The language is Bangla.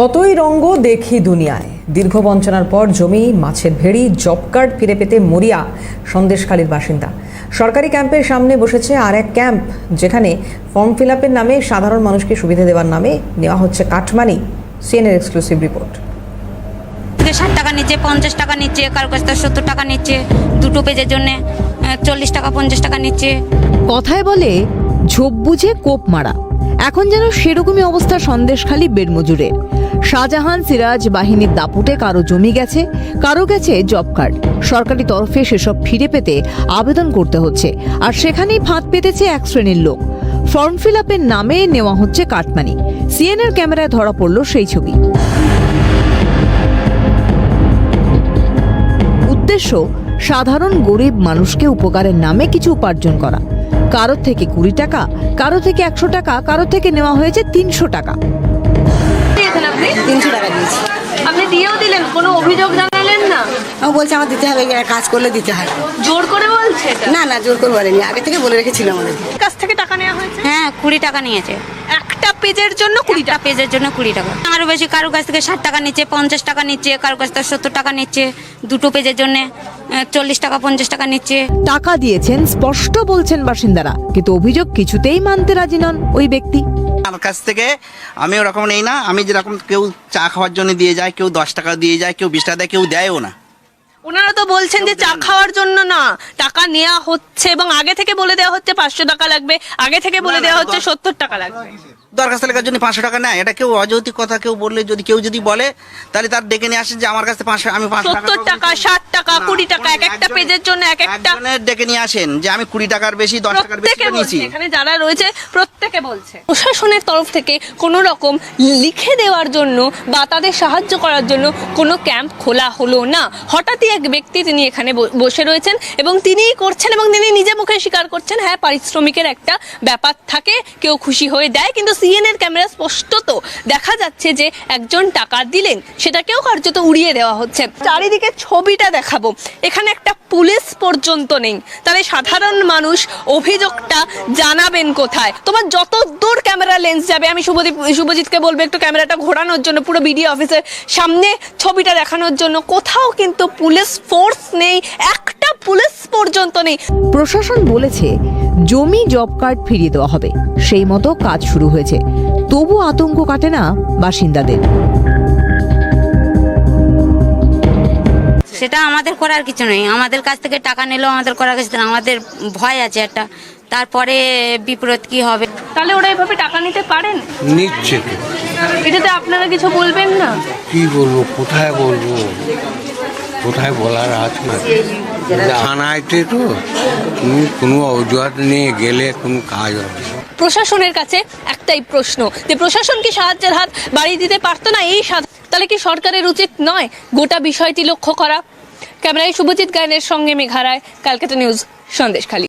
কতই রঙ্গ দেখি দুনিয়ায়। দীর্ঘ বঞ্চনার পর জমি মাছের ভেড়ি জব কার্ড ফিরে পেতে মরিয়া সন্দেশখালীর বাসিন্দা। সরকারি ক্যাম্পের সামনে বসেছে আর এক ক্যাম্প যেখানে ফর্ম ফিল আপের নামে সাধারণ মানুষকে সুবিধা দেওয়ার নামে নেওয়া হচ্ছে কাঠমানি সিএনএর এক্সক্লুসিভ রিপোর্ট থেকে ষাট টাকা নিচ্ছে পঞ্চাশ টাকা নিচ্ছে কারও কাছ থেকে সত্তর টাকা নিচ্ছে দুটো পেজের জন্য চল্লিশ টাকা পঞ্চাশ টাকা নিচ্ছে। কথায় বলে ঝোপ বুঝে কোপ মারা। এখন যেন সেরকমই অবস্থা সন্দেশখালী বেড়মজুরে শাহজাহান সিরাজ বাহিনীর দাপুটে কারও জমি গেছে, কারও গেছে জব কার্ড। সরকারি তরফে সেসব ফিরে পেতে আবেদন করতে হচ্ছে, আর সেখানেই ফাঁদ পেতেছে এক শ্রেণির লোক। ফর্ম ফিল আপের নামে নেওয়া হচ্ছে কাটমানি। সিএনএর ক্যামেরায় ধরা পড়ল সেই ছবি। উদ্দেশ্য, সাধারণ গরিব মানুষকে উপকারের নামে কিছু উপার্জন করা। কারোর থেকে কুড়ি টাকা কারও থেকে একশো টাকা কারও থেকে নেওয়া হয়েছে তিনশো টাকা। আপনি? তিনশো টাকা দিয়েছি। আপনি দিয়েও দিলেন কোনো অভিযোগ জানালেন না? ও বলছে আমার দিতে হবে এরা কাজ করলে দিতে হয়। জোর করে বলছে না না জোর করে বলেনি আগে থেকে বলে রেখেছিলাম আমাদের কাছ থেকে টাকা নেওয়া হয়েছে? হ্যাঁ কুড়ি টাকা নিয়েছে। একটা পেজের জন্য কুড়ি কুড়িটা পেজের জন্য কুড়ি টাকা। আরও বেশি কারও কাছ থেকে ষাট টাকা নিচ্ছে পঞ্চাশ টাকা নিচ্ছে কারও কাছ থেকে সত্তর টাকা নিচ্ছে দুটো পেজের জন্য চল্লিশ টাকা পঞ্চাশ টাকা নিচ্ছে। টাকা দিয়েছেন স্পষ্ট বলছেন বাসিন্দারা কিন্তু অভিযোগ কিছুতেই মানতে রাজি নন ওই ব্যক্তি। আমার কাছ থেকে আমি ওরকম নেই না আমি যেরকম কেউ চা খাওয়ার জন্য দিয়ে যায় কেউ দশ টাকা দিয়ে যায় কেউ বিশ টাকা দেয় কেউ দেয়ও না। ওনারা তো বলছেন যে চা খাওয়ার জন্য না টাকা নেওয়া হচ্ছে এবং আগে থেকে বলে দেওয়া হচ্ছে পাঁচশো টাকা লাগবে আগে থেকে বলে দেওয়া হচ্ছে সত্তর টাকা লাগবে। দরখাস্ত লেখার জন্য পাঁচশো টাকা নেয় এটা কেউ অযৌতিক কথা কেউ বললে যদি কেউ যদি বলে তাহলে তার ডেকে নিয়ে আসে যে আমার কাছে পাঁচশো আমি পাঁচশো টাকা ষাট টাকা কুড়ি টাকা এক একটা পেজের জন্য এক একটা ডেকে নিয়ে আসেন যে আমি কুড়ি টাকার বেশি দশ টাকার বেশি নিয়েছি। এখানে যারা রয়েছে প্রত্যেকে বলছে। প্রশাসনের তরফ থেকে কোনো রকম লিখে দেওয়ার জন্য বা তাদের সাহায্য করার জন্য কোনো ক্যাম্প খোলা হলো না। হঠাৎই এক ব্যক্তি তিনি এখানে বসে রয়েছেন এবং তিনিই করছেন এবং তিনি নিজে মুখে স্বীকার করছেন হ্যাঁ পারিশ্রমিকের একটা ব্যাপার থাকে কেউ খুশি হয়ে দেয় কিন্তু সিএনএর ক্যামেরা স্পষ্টত দেখা যাচ্ছে যে একজন টাকা দিলেন সেটাকেও কার্যত উড়িয়ে দেওয়া হচ্ছে। চারিদিকে ছবিটা দেখাবো। এখানে একটা পুলিশ পর্যন্ত নেই। তাহলে সাধারণ মানুষ অভিযোগটা জানাবেন কোথায়? তোমার যত দূর ক্যামেরা লেন্স যাবে, আমি শুভদীপ শুভজিৎকে বলব একটু ক্যামেরাটা ঘোরানোর জন্য, পুরো বিডিও অফিসের সামনে ছবিটা দেখানোর জন্য। কোথাও কিন্তু পুলিশ ফোর্স নেই, একটা পুলিশ পর্যন্ত নেই। প্রশাসন বলেছে, জমি জব কার্ড ফিরিয়ে দেওয়া হবে। সেই মতো কাজ শুরু হয়েছে। তবু আতঙ্ক কাটে না বাসিন্দাদের। সেটা আমাদের করার কিছু নেই। আমাদের কাছ থেকে টাকা নিলেও আমাদের করার কিছু আমাদের ভয় আছে একটা। তারপরে বিপরীত কি হবে? তাহলে ওরা এভাবে টাকা নিতে পারেন? নিচ্ছে তো এটাতে আপনারা কিছু বলবেন না? কি বলব? কোথায় বলব? কোথায় বলার আছে না? থানায়তে তো তুমি কোনো অজুহাত নিয়ে গেলে কোনো কাজ হবে না। প্রশাসনের কাছে একটাই প্রশ্ন যে প্রশাসন কি সাহায্যের হাত বাড়িয়ে দিতে পারতো না এই তাহলে কি সরকারের উচিত নয় গোটা বিষয়টি লক্ষ্য করা? ক্যামেরায় শুভজিৎ গায়নের সঙ্গে মেঘারায় ক্যালকাটা নিউজ, সন্দেশখালী।